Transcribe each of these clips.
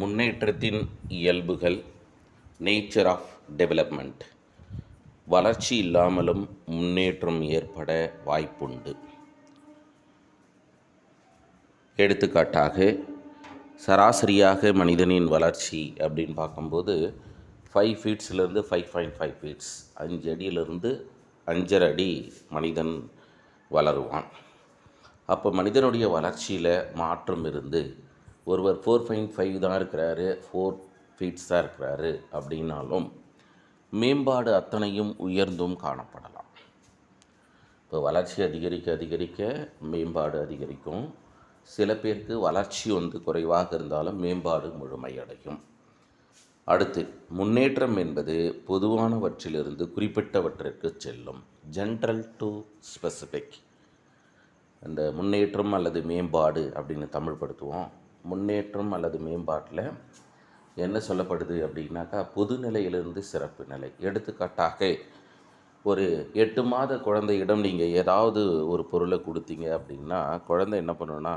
முன்னேற்றத்தின் இயல்புகள் nature of development வளர்ச்சி இல்லாமலும் முன்னேற்றம் ஏற்பட வாய்ப்புண்டு. எடுத்துக்காட்டாக சராசரியாக மனிதனின் வளர்ச்சி அப்படின்னு பார்க்கும்போது ஃபைவ் ஃபீட்ஸ்லேருந்து ஃபைவ் பாயிண்ட் ஃபைவ் ஃபீட்ஸ் அஞ்சு அடியிலிருந்து அஞ்சரை அடி மனிதன் வளருவான். அப்போ மனிதனுடைய வளர்ச்சியில் மாற்றம் இருந்து ஒருவர் ஃபோர் பாயிண்ட் ஃபைவ் தான் இருக்கிறாரு ஃபோர் ஃபீட்ஸாக இருக்கிறாரு அப்படின்னாலும் மேம்பாடு அத்தனையும் உயர்ந்தும் காணப்படலாம். இப்போ வளர்ச்சி அதிகரிக்க அதிகரிக்க மேம்பாடு அதிகரிக்கும். சில பேருக்கு வளர்ச்சி வந்து குறைவாக இருந்தாலும் மேம்பாடு முழுமையடையும். அடுத்து முன்னேற்றம் என்பது பொதுவானவற்றிலிருந்து குறிப்பிட்டவற்றிற்கு செல்லும். ஜென்ரல் டு ஸ்பெசிஃபிக் அந்த முன்னேற்றம் அல்லது மேம்பாடு அப்படின்னு தமிழ்படுத்துவோம். முன்னேற்றம் அல்லது மேம்பாட்டில் என்ன சொல்லப்படுது அப்படின்னாக்கா பொதுநிலையிலிருந்து சிறப்பு நிலை. எடுத்துக்காட்டாக ஒரு எட்டு மாத குழந்தையிடம் நீங்கள் ஏதாவது ஒரு பொருளை கொடுத்தீங்க அப்படின்னா குழந்தை என்ன பண்ணுன்னா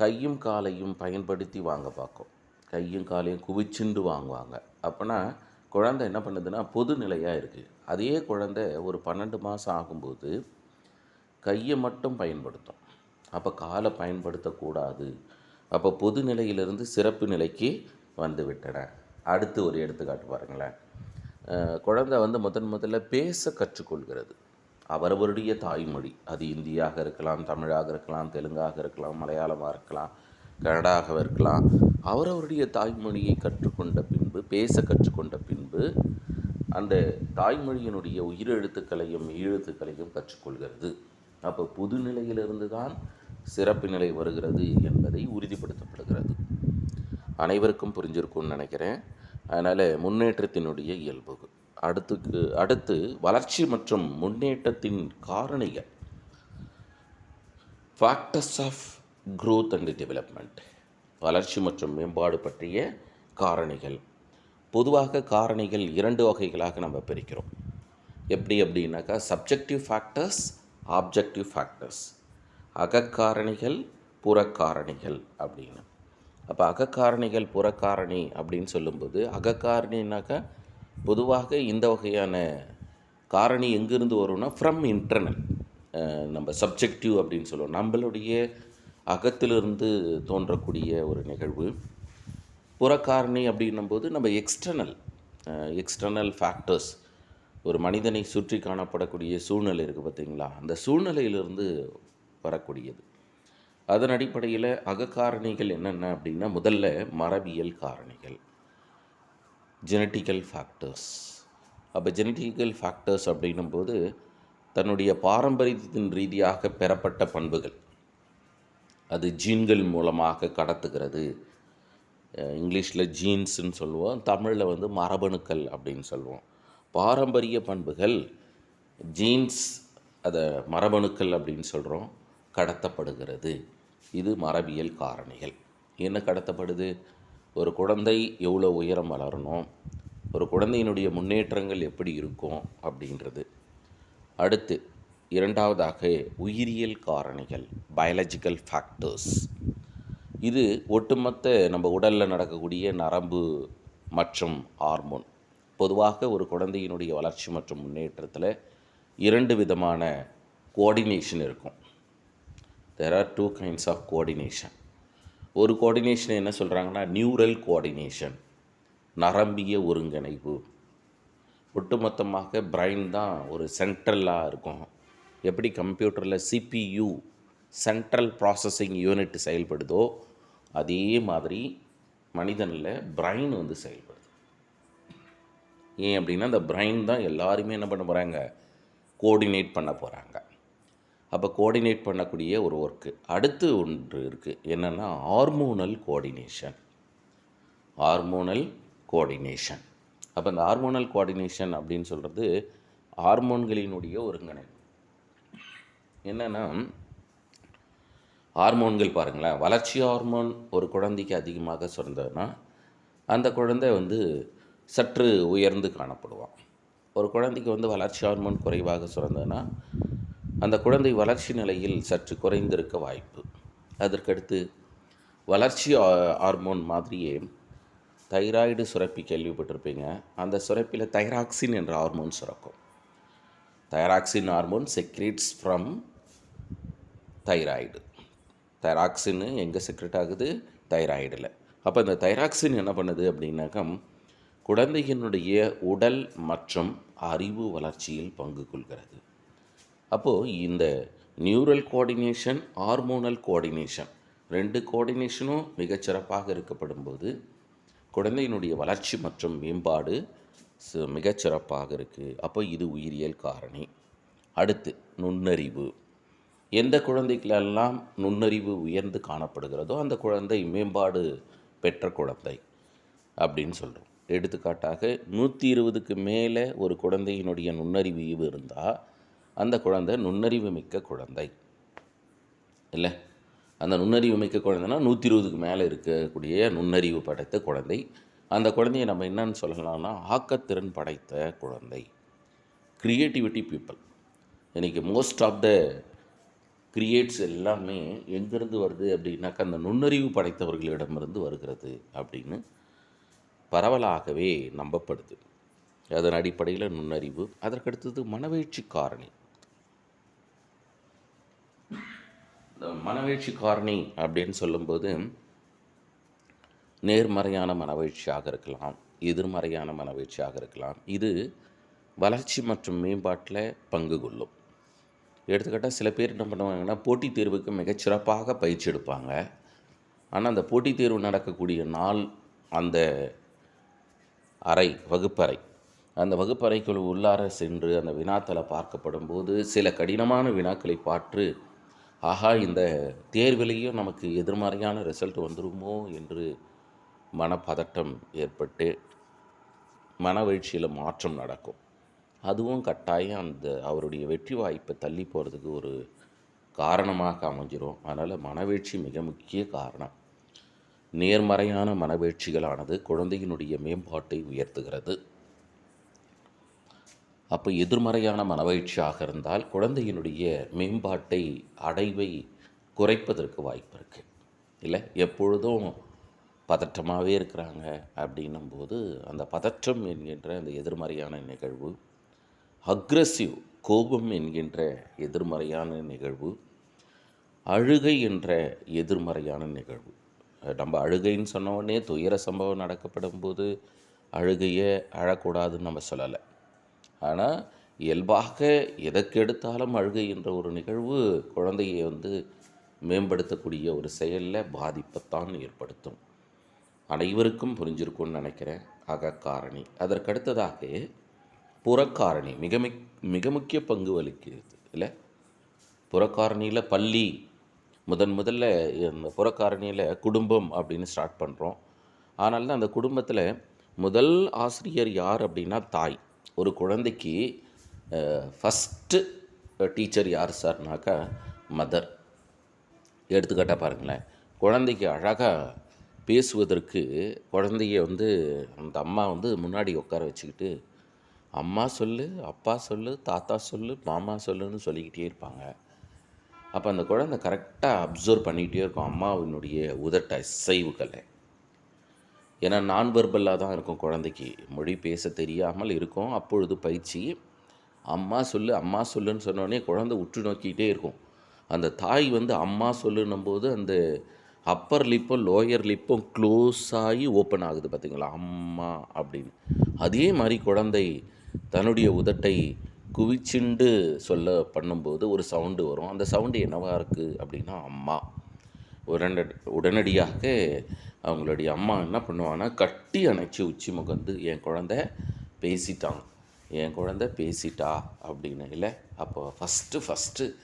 கையும் காலையும் பயன்படுத்தி வாங்க பார்க்கும். கையும் காலையும் குவிச்சுண்டு வாங்குவாங்க. அப்போனா குழந்தை என்ன பண்ணுதுன்னா பொது நிலையாக இருக்குது அதே குழந்தை ஒரு பன்னெண்டு மாதம் ஆகும்போது கையை மட்டும் பயன்படுத்தும். அப்போ காலை பயன்படுத்தக்கூடாது. அப்போ பொது நிலையிலிருந்து சிறப்பு நிலைக்கு வந்து விட்டன அடுத்து ஒரு எடுத்துக்காட்டு பாருங்களேன். குழந்தை வந்து முதன் முதல்ல பேச கற்றுக்கொள்கிறது. அவரவருடைய தாய்மொழி. அது இந்தியாக இருக்கலாம் தமிழாக இருக்கலாம் தெலுங்காக இருக்கலாம் மலையாளமாக இருக்கலாம் கன்னடாக இருக்கலாம். அவரவருடைய தாய்மொழியை கற்றுக்கொண்ட பின்பு பேச கற்றுக்கொண்ட பின்பு அந்த தாய்மொழியினுடைய உயிரெழுத்துக்களையும் எழுத்துக்களையும் கற்றுக்கொள்கிறது. அப்போ புது நிலையிலிருந்து தான் சிறப்பு நிலை வருகிறது என்பதை உறுதிப்படுத்தப்படுகிறது. அனைவருக்கும் புரிஞ்சிருக்கும்னு நினைக்கிறேன். அதனால் முன்னேற்றத்தினுடைய இயல்பு. அடுத்துக்கு அடுத்து வளர்ச்சி மற்றும் முன்னேற்றத்தின் காரணிகள். Factors of growth and development வளர்ச்சி மற்றும் மேம்பாடு பற்றிய காரணிகள். பொதுவாக காரணிகள் இரண்டு வகைகளாக நம்ம பிரிக்கிறோம். எப்படி அப்படின்னாக்கா சப்ஜெக்டிவ் ஃபேக்டர்ஸ் ஆப்ஜெக்டிவ் ஃபேக்டர்ஸ் அகக்காரணிகள் புறக்காரணிகள் அப்படின்னு. அப்போ அகக்காரணிகள் புறக்காரணி அப்படின்னு சொல்லும்போது அகக்காரணினாக்கா பொதுவாக இந்த வகையான காரணி எங்கேருந்து வரும்னா ஃப்ரம் இன்டர்னல் நம்ம சப்ஜெக்டிவ் அப்படின்னு சொல்லுவோம். நம்மளுடைய அகத்திலிருந்து தோன்றக்கூடிய ஒரு நிகழ்வு. புறக்காரணி அப்படின்னும்போது நம்ம எக்ஸ்டர்னல் எக்ஸ்டர்னல் ஃபேக்டர்ஸ் ஒரு மனிதனை சுற்றி காணப்படக்கூடிய சூழ்நிலை இருக்குது பார்த்தீங்களா அந்த சூழ்நிலையிலிருந்து வரக்கூடியது. அதன் அடிப்படையில் அகக்காரணிகள் என்னென்ன அப்படின்னா முதல்ல மரபியல் காரணிகள். ஜெனட்டிக்கல் ஃபேக்டர்ஸ் அப்போ ஜெனட்டிக்கல் ஃபேக்டர்ஸ் அப்படின்னும்போது தன்னுடைய பாரம்பரியத்தின் ரீதியாக பெறப்பட்ட பண்புகள். அது ஜீன்கள் மூலமாக கடத்துகிறது. இங்கிலீஷில் ஜீன்ஸ்னு சொல்லுவோம் தமிழில் வந்து மரபணுக்கள் அப்படின்னு சொல்லுவோம். பாரம்பரிய பண்புகள் ஜீன்ஸ் அதை மரபணுக்கள் அப்படின்னு சொல்கிறோம் கடத்தப்படுகிறது. இது மரபியல் காரணிகள். என்ன கடத்தப்படுது? ஒரு குழந்தை எவ்வளோ உயரம் வளரணும்? ஒரு குழந்தையினுடைய முன்னேற்றங்கள் எப்படி இருக்கும் அப்படின்றது. அடுத்து இரண்டாவதாக உயிரியல் காரணிகள் பயாலஜிக்கல் ஃபேக்டர்ஸ் இது ஒட்டுமொத்த நம்ம உடலில் நடக்கக்கூடிய நரம்பு மற்றும் ஹார்மோன் பொதுவாக ஒரு குழந்தையினுடைய வளர்ச்சி மற்றும் முன்னேற்றத்தில் இரண்டு விதமான கோஆர்டினேஷன் இருக்கும். There are two kinds of coordination ஒரு கோஆர்டினேஷன் என்ன சொல்கிறாங்கன்னா நியூரல் கோஆர்டினேஷன் நரம்பிய ஒருங்கிணைப்பு. ஒட்டுமொத்தமாக பிரைன் தான் ஒரு சென்ட்ரலாக இருக்கும். எப்படி கம்ப்யூட்டரில் சிபியு சென்ட்ரல் ப்ராசஸிங் யூனிட் செயல்படுதோ அதே மாதிரி மனிதனில் பிரைன் வந்து செயல்படுது. ஏன் அப்படின்னா அந்த பிரைன் தான் எல்லாருமே என்ன பண்ண போகிறாங்க கோஆர்டினேட் பண்ண போகிறாங்க அப்போ கோஆர்டினேட் பண்ணக்கூடிய ஒரு ஒர்க்கு அடுத்து ஒன்று இருக்குது என்னென்னா ஹார்மோனல் கோஆர்டினேஷன் ஹார்மோனல் கோஆர்டினேஷன் அப்போ இந்த ஹார்மோனல் கோஆர்டினேஷன் அப்படின்னு சொல்கிறது ஹார்மோன்களினுடைய ஒருங்கிணைப்பு என்னென்னா ஹார்மோன்கள் பாருங்களேன். வளர்ச்சி ஹார்மோன் ஒரு குழந்தைக்கு அதிகமாக சுரந்ததுன்னா அந்த குழந்தை வந்து சற்று உயர்ந்து காணப்படுவான். ஒரு குழந்தைக்கு வந்து வளர்ச்சி ஹார்மோன் குறைவாக சுரந்ததுன்னா அந்த குழந்தை வளர்ச்சி நிலையில் சற்று குறைந்திருக்க வாய்ப்பு. அதற்கடுத்து வளர்ச்சி ஹார்மோன் மாதிரியே தைராய்டு சுரப்பி கேள்விப்பட்டிருப்பீங்க. அந்த சுரப்பியில் தைராக்சின் என்ற ஹார்மோன் சுரக்கும். Thyroxine hormone secretes from thyroid. Thyroxine எங்கே செக்ரெட் ஆகுது? தைராய்டில். அப்போ இந்த தைராக்சின் என்ன பண்ணுது அப்படின்னாக்கா குழந்தையினுடைய உடல் மற்றும் அறிவு வளர்ச்சியில் பங்கு கொள்கிறது. அப்போது இந்த நியூரல் கோஆர்டினேஷன் ஹார்மோனல் கோஆர்டினேஷன் ரெண்டு கோஆர்டினேஷனும் மிகச்சிறப்பாக இருக்கப்படும் போது குழந்தையினுடைய வளர்ச்சி மற்றும் மேம்பாடு மிகச்சிறப்பாக இருக்குது அப்போ இது உயிரியல் காரணி. அடுத்து நுண்ணறிவு. எந்த குழந்தைகளெல்லாம் நுண்ணறிவு உயர்ந்து காணப்படுகிறதோ அந்த குழந்தை மேம்பாடு பெற்ற குழந்தை அப்படின்னு சொல்கிறோம் எடுத்துக்காட்டாக நூற்றி இருபதுக்கு மேலே ஒரு குழந்தையினுடைய நுண்ணறிவு இருந்தால் அந்த குழந்தை நுண்ணறிவு மிக்க குழந்தை. இல்லை? அந்த நுண்ணறிவு மிக்க குழந்தைனா நூற்றி இருபதுக்கு மேலே இருக்கக்கூடிய நுண்ணறிவு படைத்த குழந்தை. அந்த குழந்தைய நம்ம என்னன்னு சொல்லலாம்னா ஆக்கத்திறன் படைத்த குழந்தை. க்ரியேட்டிவிட்டி பீப்புள் இன்றைக்கி மோஸ்ட் ஆஃப் த கிரியேட்ஸ் எல்லாமே எங்கேருந்து வருது அப்படின்னாக்கா அந்த நுண்ணறிவு படைத்தவர்களிடமிருந்து வருகிறது அப்படின்னு பரவலாகவே நம்பப்படுது. அதன் அடிப்படையில் நுண்ணறிவு அதற்கடுத்தது மனவேழ்ச்சி காரணி. இந்த மனவீழ்ச்சி காரணி அப்படின்னு சொல்லும்போது நேர்மறையான மனவீழ்ச்சியாக இருக்கலாம் எதிர்மறையான மனவீழ்ச்சியாக இருக்கலாம். இது வளர்ச்சி மற்றும் மேம்பாட்டில் பங்கு கொள்ளும். எடுத்துக்கிட்டால் சில பேர் என்ன பண்ணுவாங்கன்னா போட்டித் தேர்வுக்கு மிகச்சிறப்பாக பயிற்சி எடுப்பாங்க. ஆனால் அந்த போட்டித் தேர்வு நடக்கக்கூடிய நாள் அந்த அறை வகுப்பறை அந்த வகுப்பறைக்குள் உள்ளார சென்று அந்த வினாத்தலை பார்க்கப்படும் போது சில கடினமான வினாக்களை பார்த்து ஆகா இந்த தேர்விலையும் நமக்கு எதிர்மறையான ரிசல்ட் வந்துருமோ என்று மனப்பதட்டம் ஏற்பட்டு மனவீழ்ச்சியில் மாற்றம் நடக்கும். அதுவும் கட்டாயம் அந்த அவருடைய வெற்றி வாய்ப்பை தள்ளி போகிறதுக்கு ஒரு காரணமாக அமைஞ்சிரும். அதனால் மனவீழ்ச்சி மிக முக்கிய காரணம். நேர்மறையான மனவீழ்ச்சிகளானது குழந்தையினுடைய மேம்பாட்டை உயர்த்துகிறது. அப்போ எதிர்மறையான மனவயிற்சியாக இருந்தால் குழந்தையினுடைய மேம்பாட்டை அடைவை குறைப்பதற்கு வாய்ப்பு இருக்குது இல்லை? எப்பொழுதும் பதற்றமாகவே இருக்கிறாங்க அப்படின்னும் போது அந்த பதற்றம் என்கின்ற அந்த எதிர்மறையான நிகழ்வு அக்ரஸிவ் கோபம் என்கின்ற எதிர்மறையான நிகழ்வு அழுகை என்ற எதிர்மறையான நிகழ்வு. நம்ம அழுகைன்னு சொன்ன உடனே துயர சம்பவம் நடக்கப்படும் போது அழுகையை அழக்கூடாதுன்னு நம்ம சொல்லலை. ஆனால் இயல்பாக எதற்கெடுத்தாலும் அழுகை என்ற ஒரு நிகழ்வு குழந்தையை வந்து மேம்படுத்தக்கூடிய ஒரு செயலில் பாதிப்பைத்தான் ஏற்படுத்தும். அனைவருக்கும் புரிஞ்சிருக்கும்னு நினைக்கிறேன். அகக்காரணி அதற்கடுத்ததாக புறக்காரணி. மிக மிக் மிக முக்கிய பங்கு வகிக்கிறது இல்லை புறக்காரணியில் பள்ளி. முதன் முதல்ல இந்த புறக்காரணியில் குடும்பம் அப்படின்னு ஸ்டார்ட் பண்ணுறோம் ஆனால் தான் அந்த குடும்பத்தில் முதல் ஆசிரியர் யார் அப்படின்னா தாய். ஒரு குழந்தைக்கு ஃபஸ்ட்டு டீச்சர் யார் சார்னாக்கா மதர் எடுத்துக்காட்டாக பாருங்களேன். குழந்தைக்கு அழகாக பேசுவதற்கு குழந்தைய வந்து அந்த அம்மா வந்து முன்னாடி உட்கார வச்சுக்கிட்டு அம்மா சொல்லு அப்பா சொல்லு தாத்தா சொல்லு மாமா சொல்லுன்னு சொல்லிக்கிட்டே இருப்பாங்க. அப்போ அந்த குழந்தை கரெக்டாக அப்சர்வ் பண்ணிக்கிட்டே இருக்கும் அம்மாவினுடைய உதட்ட இசைவுகளை. ஏன்னா நான் வெர்பலாக தான் இருக்கும் குழந்தைக்கு. மொழி பேச தெரியாமல் இருக்கும். அப்பொழுது பயிற்சி அம்மா சொல்லு அம்மா சொல்லுன்னு சொன்னோடனே குழந்தை உற்று நோக்கிக்கிட்டே இருக்கும். அந்த தாய் வந்து அம்மா சொல்லுன்னும் போது அந்த அப்பர் லிப்பும் லோயர் லிப்பும் க்ளோஸ் ஆகி ஓப்பன் ஆகுது பார்த்தீங்களா அம்மா அப்படின்னு. அதே மாதிரி குழந்தை தன்னுடைய உதட்டை குவிச்சுண்டு சொல்ல பண்ணும்போது ஒரு சவுண்டு வரும். அந்த சவுண்டு என்னவாக இருக்குது அப்படின்னா அம்மா. உடனடி உடனடியாக அவங்களுடைய அம்மா என்ன பண்ணுவாங்கன்னா கட்டி அணைச்சி உச்சி முகந்து என் குழந்த பேசிட்டான் என் குழந்த பேசிட்டா அப்படின்னு இல்லை? அப்போ ஃபஸ்ட்டு ஃபஸ்ட்டு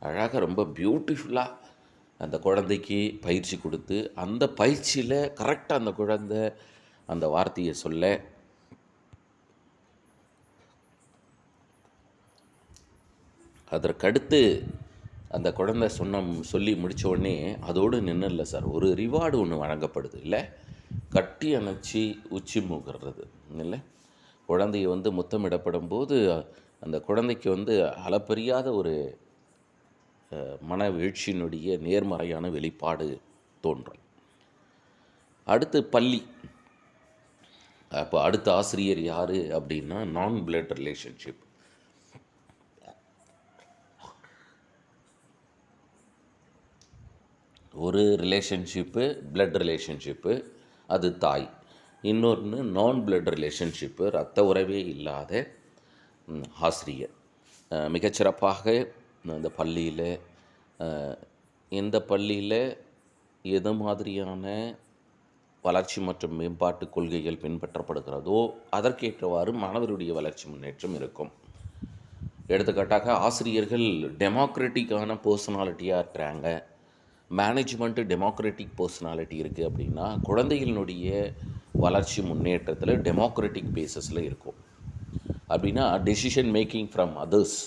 அழகாக ரொம்ப பியூட்டிஃபுல்லாக அந்த குழந்தைக்கு பயிற்சி கொடுத்து அந்த பயிற்சியில் கரெக்டாக அந்த குழந்தை அந்த வார்த்தையை சொல்ல. அதற்கடுத்து அந்த குழந்தை சொன்ன சொல்லி முடித்த உடனே அதோடு நின்றுல சார். ஒரு ரிவார்டு ஒன்று வழங்கப்படுது. இல்லை? கட்டி அணைச்சி உச்சி மூகிறது. இல்லை? குழந்தைய வந்து முத்தமிடப்படும் போது அந்த குழந்தைக்கு வந்து அளப்பரியாத ஒரு மன வீழ்ச்சியினுடைய நேர்மறையான வெளிப்பாடு தோன்றும். அடுத்து பள்ளி. அப்போ அடுத்த ஆசிரியர் யார் அப்படின்னா நான் பிளட் ரிலேஷன்ஷிப் ஒரு ரிலேஷன்ஷிப்பு பிளட் ரிலேஷன்ஷிப்பு அது தாய். இன்னொன்று நான் பிளட் ரிலேஷன்ஷிப்பு ரத்த உறவே இல்லாத ஆசிரியர். மிகச்சிறப்பாக அந்த பள்ளியில் இந்த பள்ளியில் எது மாதிரியான வளர்ச்சி மற்றும் மேம்பாட்டு கொள்கைகள் பின்பற்றப்படுகிறதோ அதற்கேற்றவாறு மாணவருடைய வளர்ச்சி முன்னேற்றம் இருக்கும். எடுத்துக்காட்டாக ஆசிரியர்கள் டெமோக்ரட்டிக்கான பர்சனாலிட்டியாக இருக்கிறாங்க. மேனேஜ்மெண்ட்டு டெமோக்ராட்டிக் பர்சனாலிட்டி இருக்குது அப்படின்னா குழந்தைகளினுடைய வளர்ச்சி முன்னேற்றத்தில் டெமோக்ராட்டிக் பேசஸில் இருக்கும். அப்படின்னா டெசிஷன் மேக்கிங் ஃப்ரம் அதர்ஸ்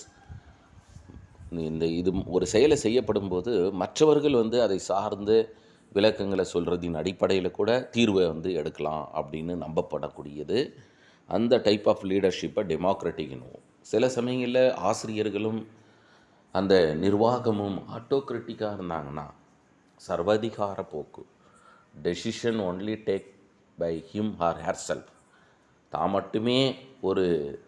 இந்த இது ஒரு செயலை செய்யப்படும் போது மற்றவர்கள் வந்து அதை சார்ந்து விளக்கங்களை சொல்கிறதின் அடிப்படையில் கூட தீர்வை வந்து எடுக்கலாம் அப்படின்னு நம்பப்படக்கூடியது. அந்த டைப் ஆஃப் லீடர்ஷிப்பை டெமோக்ராட்டிக்னுவோம் சில சமயங்களில் ஆசிரியர்களும் அந்த நிர்வாகமும் ஆட்டோக்ரட்டிக்காக இருந்தாங்கன்னா சர்வதிகார போக்கு. Decision only take by him or herself தான் மட்டுமே ஒரு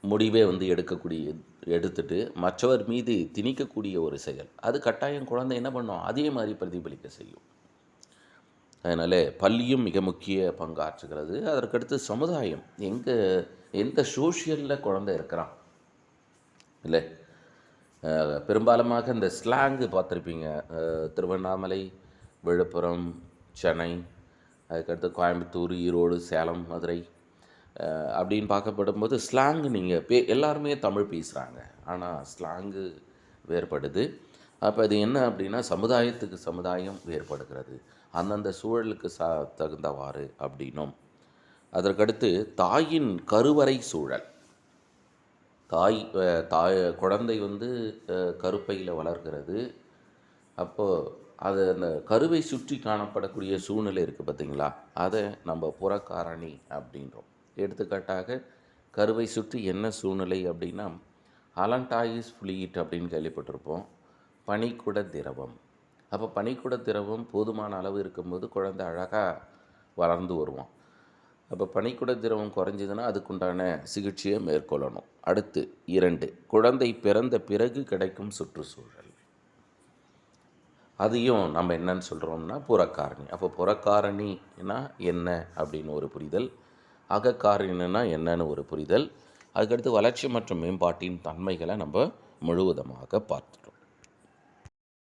முடிவே வந்து எடுக்கக்கூடிய எடுத்துட்டு மற்றவர் மீது திணிக்கக்கூடிய ஒரு செயல். அது கட்டாயம் குழந்தை என்ன பண்ணும்? அதே மாதிரி பிரதிபலிக்க செய்யும். அதனால் பள்ளியும் மிக முக்கிய பங்காற்றுகிறது அதற்கடுத்து சமுதாயம். எங்கே எந்த சோஷியலில் குழந்தை இருக்கிறான்? இல்லை? பெரும்பாலுமாக இந்த ஸ்லாங்கு பார்த்துருப்பீங்க. திருவண்ணாமலை விழுப்புரம் சென்னை அதுக்கடுத்து கோயம்புத்தூர் ஈரோடு சேலம் மதுரை அப்படின்னு பார்க்கப்படும்போது ஸ்லாங் நீங்கள் பே எல்லாருமே தமிழ் பேசுகிறாங்க ஆனால் ஸ்லாங்கு வேறுபடுது. அப்போ அது என்ன அப்படின்னா சமுதாயத்துக்கு சமுதாயம் வேறுபடுகிறது. அந்தந்த சூழலுக்கு ச தகுந்தவாறு அப்படின்னும். அதற்கடுத்து தாயின் கருவறை சூழல். தாய் தாய் குழந்தை வந்து கருப்பையில் வளர்கிறது. அப்போது அது அந்த கருவை சுற்றி காணப்படக்கூடிய சூழ்நிலை இருக்குது பார்த்தீங்களா அதை நம்ம புறக்காரணி அப்படின்றோம். எடுத்துக்காட்டாக கருவை சுற்றி என்ன சூழ்நிலை அப்படின்னா அலண்டாயிஸ் ஃப்ளீட் அப்படின்னு கேள்விப்பட்டிருப்போம். பனிக்குட திரவம். அப்போ பனிக்குட திரவம் போதுமான அளவு இருக்கும்போது குழந்தை அழகாக வளர்ந்து வருவான். அப்போ பனிக்குட திரவம் குறைஞ்சதுன்னா அதுக்குண்டான சிகிச்சையை மேற்கொள்ளணும். அடுத்து இரண்டு குழந்தை பிறந்த பிறகு கிடைக்கும் சுற்றுச்சூழல். அதையும் நம்ம என்னன்னு சொல்கிறோம்னா புறக்காரணி. அப்போ புறக்காரணினா என்ன அப்படின்னு ஒரு புரிதல். அகக்காரணினா என்னன்னு ஒரு புரிதல். அதுக்கடுத்து வளர்ச்சி மற்றும் மேம்பாட்டின் தன்மைகளை நம்ம முழுவதுமாக பார்த்தோம்